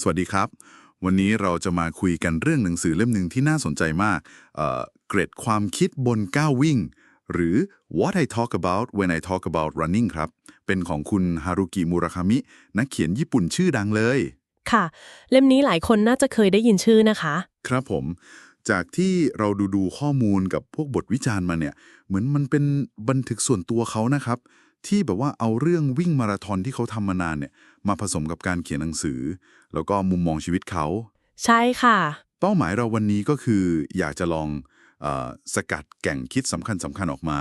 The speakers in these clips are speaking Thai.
สวัสดีครับ วันนี้เราจะมาคุยกันเรื่องหนังสือเล่มหนึ่งที่น่าสนใจมากเอ่อเกร็ดความคิดบนก้าววิ่ง หรือ What I Talk About When I Talk About Running ครับ เป็นของคุณฮารุกิมุราคามิ นักเขียนญี่ปุ่นชื่อดังเลย ค่ะ เล่มนี้หลายคนน่าจะเคยได้ยินชื่อนะคะ ครับผม จากที่เราดูดูข้อมูลกับพวกบทวิจารณ์มาเนี่ย เหมือนมันเป็นบันทึกส่วนตัวเขานะครับ ที่แบบว่าเอาเรื่องวิ่งมาราธอนที่เขาทำมานานเนี่ยมาผสมกับการเขียนหนังสือ แล้วก็มุมมองชีวิตเขา ใช่ค่ะ เป้าหมายเราวันนี้ก็คือ อยากจะลองเออสกัดแก่งคิดสำคัญสำคัญออกมา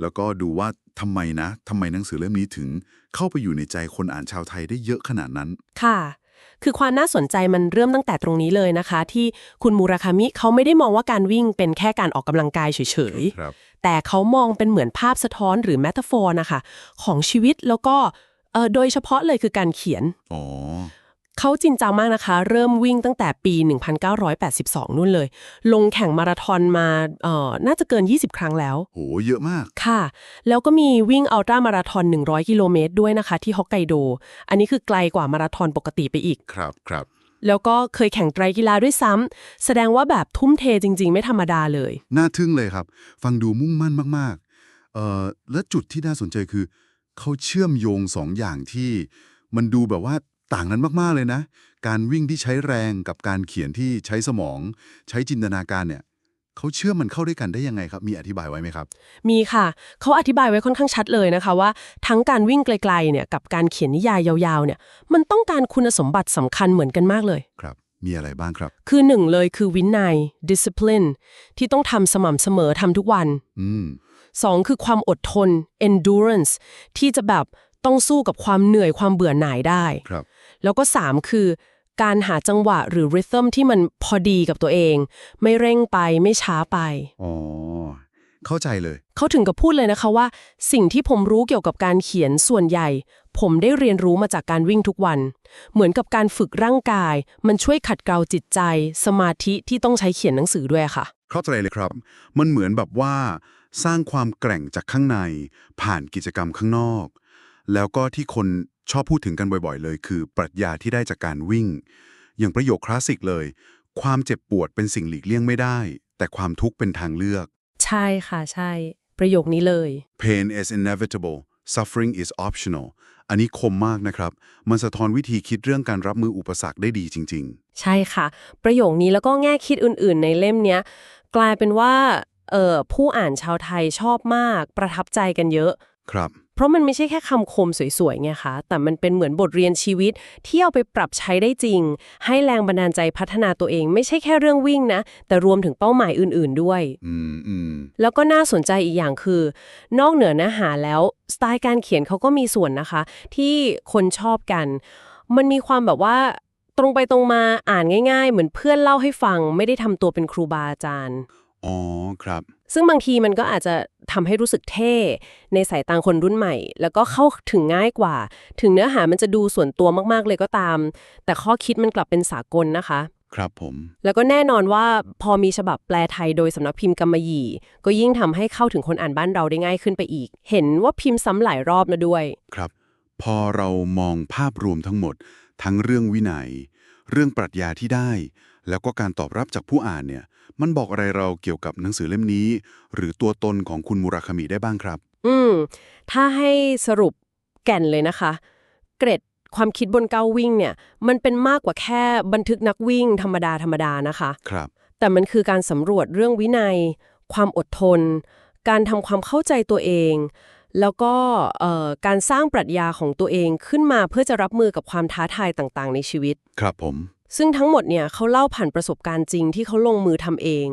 แล้วก็ดูว่าทำไมนะทำไมหนังสือเล่มนี้ถึงเข้าไปอยู่ในใจคนอ่านชาวไทยได้เยอะขนาดนั้น ค่ะ คือความน่าสนใจมันเริ่มตั้งแต่ตรงนี้เลยนะคะ ที่คุณมูราคามิเขาไม่ได้มองว่าการวิ่งเป็นแค่การออกกำลังกายเฉยครับๆแต่เขามองเป็นเหมือนภาพสะท้อนหรือแมตาฟอร์นะคะ ของชีวิตแล้วก็เอ่อโดยเฉพาะเลยคือการเขียนอ๋อ เขาจริงจังมากนะคะ เริ่มวิ่งตั้งแต่ปี 1982 นู่นเลย ลงแข่งมาราธอนมาเอ่อน่าจะเกิน 20 ครั้งแล้ว โห เยอะมาก ค่ะ แล้วก็มีวิ่งอัลตร้ามาราธอน 100 กิโลเมตรด้วยนะคะ ที่ฮอกไกโด อันนี้คือไกลกว่ามาราธอนปกติไปอีก ครับครับ แล้วก็เคยแข่งไตรกีฬาด้วยซ้ำแสดงว่าแบบทุ่มเทจริง ๆ ไม่ธรรมดาเลย น่าทึ่งเลยครับ ฟังดูมุ่งมั่นมากๆเอ่อและจุดที่น่าสนใจคือ เขาเชื่อมโยงสองอย่างที่ มันดูแบบว่า ต่างกันมาก ๆ เลยนะ การวิ่งที่ใช้แรงกับการเขียนที่ใช้สมอง ใช้จินตนาการเนี่ยเขาเชื่อมมันเข้าด้วยกันได้ยังไงครับ มีอธิบายไว้ไหมครับ มีค่ะ เขาอธิบายไว้ค่อนข้างชัดเลยนะคะว่า ทั้งการวิ่งไกลๆเนี่ยกับการเขียนนิยายยาวๆเนี่ยมันต้องการคุณสมบัติสำคัญเหมือนกันมากเลยครับ มีอะไรบ้างครับ คือหนึ่งเลยคือวินัย discipline ที่ต้องทำสม่ำเสมอทำทุกวันอืมสองคือความอดทน endurance ที่จะแบบต้องสู้กับความเหนื่อยความเบื่อหน่ายได้ครับ แล้วก็สามคือ การหาจังหวะหรือ rhythm ที่มันพอดีกับตัวเอง ไม่เร่งไปไม่ช้าไป อ๋อ เข้าใจเลย เขาถึงกับพูดเลยนะคะว่า สิ่งที่ผมรู้เกี่ยวกับการเขียนส่วนใหญ่ ผมได้เรียนรู้มาจากการวิ่งทุกวัน เหมือนกับการฝึกร่างกาย มันช่วยขัดเกลาจิตใจ สมาธิที่ต้องใช้เขียนหนังสือด้วยค่ะ เข้าใจเลยครับ มันเหมือนแบบว่าสร้างความแกร่งจากข้างใน ผ่านกิจกรรมข้างนอก แล้วก็ที่คน ชอบพูดถึงกันบ่อยๆ เลย คือปรัชญาที่ได้จากการวิ่ง อย่างประโยคคลาสสิกเลย ความเจ็บปวดเป็นสิ่งหลีกเลี่ยงไม่ได้ แต่ความทุกข์เป็นทางเลือก ใช่ค่ะใช่ ประโยคนี้เลย pain is inevitable suffering is optional อันนี้คมมากนะครับ มันสะท้อนวิธีคิดเรื่องการรับมืออุปสรรคได้ดีจริงใช่ค่ะ ประโยคนี้แล้วก็แง่คิดอื่นๆ ในเล่มเนี้ย กลายเป็นว่าเอ่อผู้อ่านชาวไทยชอบมาก ประทับใจกันเยอะๆครับเพ ราะมันไม่ใช่แค่คำคมสวยๆไงคะ แต่มันเป็นเหมือนบทเรียนชีวิตที่เอาไปปรับใช้ได้จริง ให้แรงบันดาลใจพัฒนาตัวเอง ไม่ใช่แค่เรื่องวิ่งนะ แต่รวมถึงเป้าหมายอื่นๆด้วยอืมอืมแล้วก็น่าสนใจอีกอย่างคือ นอกเหนือเนื้อหาแล้ว สไตล์การเขียนเขาก็มีส่วนนะคะ ที่คนชอบกัน มันมีความแบบว่าตรงไปตรงมาอ่านง่าย ๆ เหมือนเพื่อนเล่าให้ฟัง ไม่ได้ทำตัวเป็นครูบาอาจารย์ อ๋อครับ ซึ่งบางทีมันก็อาจจะทำให้รู้สึกเท่ในสายตาคนรุ่นใหม่ แล้วก็เข้าถึงง่ายกว่า ถึงเนื้อหามันจะดูส่วนตัวมากๆเลยก็ตาม แต่ข้อคิดมันกลับเป็นสากลนะคะ ครับผม แล้วก็แน่นอนว่าพอมีฉบับแปลไทยโดยสำนักพิมพ์กำมะหยี่ ก็ยิ่งทำให้เข้าถึงคนอ่านบ้านเราได้ง่ายขึ้นไปอีก เห็นว่าพิมพ์ซ้ำหลายรอบนะด้วย ครับ พอเรามองภาพรวมทั้งหมด ทั้งเรื่องวินัย เรื่องปรัชญาที่ได้ แล้วก็การตอบรับจากผู้อ่านเนี่ย มันบอกอะไรเราเกี่ยวกับหนังสือเล่มนี้ หรือตัวตนของคุณมุราคามิได้บ้างครับ อืม ถ้าให้สรุปแก่นเลยนะคะ เกร็ดความคิดบนเก้าวิ่งเนี่ย มันเป็นมากกว่าแค่บันทึกนักวิ่งธรรมดาธรรมดานะคะ ครับ แต่มันคือการสำรวจเรื่องวินัย ความอดทน การทำความเข้าใจตัวเอง แล้วก็เอ่อการสร้างปรัชญาของตัวเองขึ้นมาเพื่อจะรับมือกับความท้าทายต่างๆ ในชีวิต ครับผม ซึ่งทั้งหมดเนี่ยเขาเล่าผ่านประสบการณ์จริงที่เขาลงมือทำเอง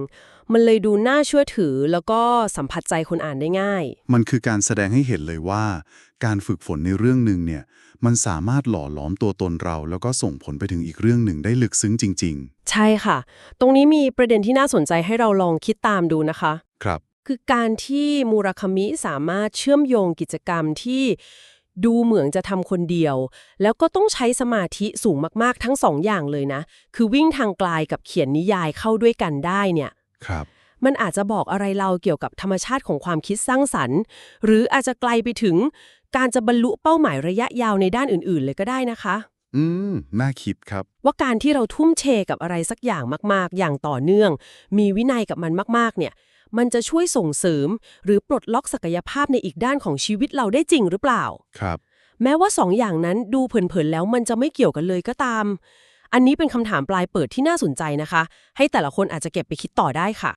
มันเลยดูน่าเชื่อถือแล้วก็สัมผัสใจคนอ่านได้ง่าย มันคือการแสดงให้เห็นเลยว่า การฝึกฝนในเรื่องหนึ่งเนี่ยมันสามารถหล่อหลอมตัวตนเรา แล้วก็ส่งผลไปถึงอีกเรื่องหนึ่งได้ลึกซึ้งจริงใช่ค่ะ ตรงนี้มีประเด็นที่น่าสนใจให้เราลองคิดตามดูนะคะๆครับ คือการที่มูราคามิสามารถเชื่อมโยงกิจกรรมที่ ดูเหมือนจะทำคนเดียว แล้วก็ต้องใช้สมาธิสูงมากๆทั้งสองอย่างเลยนะ คือวิ่งทางไกลกับเขียนนิยายเข้าด้วยกันได้เนี่ยครับมันอาจจะบอกอะไรเราเกี่ยวกับธรรมชาติของความคิดสร้างสรรค์ หรืออาจจะไกลไปถึงการจะบรรลุเป้าหมายระยะยาวในด้านอื่น ๆ เลยก็ได้นะคะ อืม น่าคิดครับ ว่าการที่เราทุ่มเทกับอะไรสักอย่างมาก ๆ อย่างต่อเนื่อง มีวินัยกับมันมาก ๆ เนี่ย มันจะช่วยส่งเสริม หรือปลดล็อกศักยภาพในอีกด้านของชีวิตเราได้จริงหรือเปล่า ครับ แม้ว่าสองอย่างนั้นดูเผินๆแล้วมันจะไม่เกี่ยวกันเลยก็ตาม อันนี้เป็นคำถามปลายเปิดที่น่าสนใจนะคะ ให้แต่ละคนอาจจะเก็บไปคิดต่อได้ค่ะ